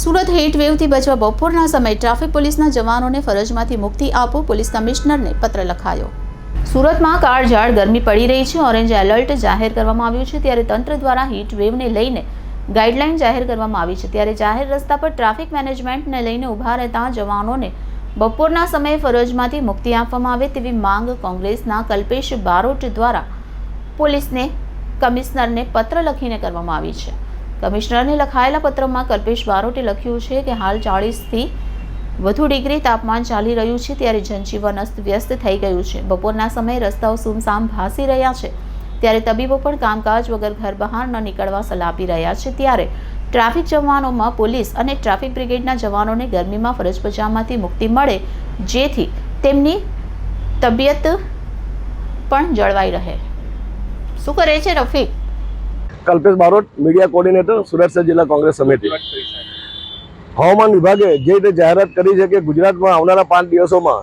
Surat heat વેવથી બચવા બપોરના સમયે ટ્રાફિક પોલીસના જવાનોને ફરજમાંથી મુક્તિ આપો પોલીસ કમિશનરને પત્ર લખાયો. સુરતમાં કાળઝાળ ગરમી પડી રહી છે. ઓરેન્જ એલર્ટ જાહેર કરવામાં આવ્યું છે. ત્યારે તંત્ર દ્વારા હીટ વેવને લઈને ગાઈડલાઈન જાહેર કરવામાં આવી છે. ત્યારે જાહેર રસ્તા પર ટ્રાફિક મેનેજમેન્ટને લઈને ઊભા રહેતા જવાનોને બપોરના સમયે ફરજમાંથી મુક્તિ આપવામાં આવે તેવી માંગ કોંગ્રેસના કલ્પેશ બારોટ દ્વારા પોલીસને કમિશનરને પત્ર લખીને કરવામાં આવી છે. કમિશનરને લખાયેલા પત્રમાં કલ્પેશ બારોટે લખ્યું છે કે હાલ ચાળીસથી વધુ ડિગ્રી તાપમાન ચાલી રહ્યું છે ત્યારે જનજીવન અસ્તવ્યસ્ત થઈ ગયું છે. બપોરના સમયે રસ્તાઓ સુમસામ ભાસી રહ્યા છે. ત્યારે તબીબો પણ કામકાજ વગર ઘર બહાર ન નીકળવા સલાહ આપી રહ્યા છે. ત્યારે ટ્રાફિક જવાનોમાં પોલીસ અને ટ્રાફિક બ્રિગેડના જવાનોને ગરમીમાં ફરજ બજાવમાંથી મુક્તિ મળે, જેથી તેમની તબિયત પણ જળવાઈ રહે. શું કરે છે રફીક? કલ્પેશ બારોટ, મીડિયા કોર્ડિનેટર, સુરત જિલ્લા કોંગ્રેસ સમિતિ. હવામાન વિભાગે જે રીતે જાહેરાત કરી છે કે ગુજરાતમાં આવનારા પાંચ દિવસોમાં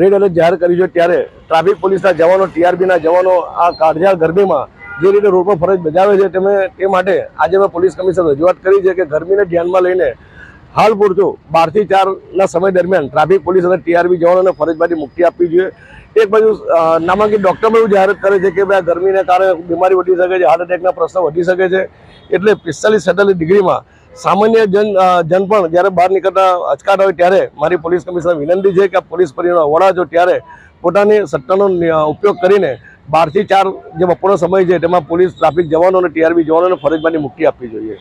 રેડ એલર્ટ જાહેર કર્યું છે ત્યારે ટ્રાફિક પોલીસના જવાનો, ટીઆરબીના જવાનો, આ કાળઝાળ ગરમીમાં જે રીતે રોડ પર ફરજ બજાવે છે, તમે તે માટે આજે મેં પોલીસ કમિશનર રજૂઆત કરી છે કે ગરમીને ધ્યાનમાં લઈને હાલ પૂરતું. બારથી ચારના સમય દરમિયાન ટ્રાફિક પોલીસ અને ટીઆરબી જવાનોને ફરજમાંથી મુક્તિ આપવી જોઈએ. એક બાજુ નામાંકિત ડૉક્ટર પણ એવું જાહેરાત કરે છે કે ભાઈ ગરમીને કારણે બીમારી વધી શકે છે, હાર્ટ એટેકના પ્રશ્ન વધી શકે છે. એટલે પિસ્તાલીસ સેતાલીસ ડિગ્રીમાં સામાન્ય જન જન પણ જ્યારે બહાર નીકળતા અચકાટ હોય ત્યારે મારી પોલીસ કમિશનર વિનંતી છે કે પોલીસ પરિવારના વડાજો ત્યારે પોતાની સત્તાનો ઉપયોગ કરીને બારથી ચાર જે બપોરનો સમય છે, તેમાં પોલીસ, ટ્રાફિક જવાનો અને ટીઆરબી જવાનોને ફરજમાંથી મુક્તિ આપવી જોઈએ.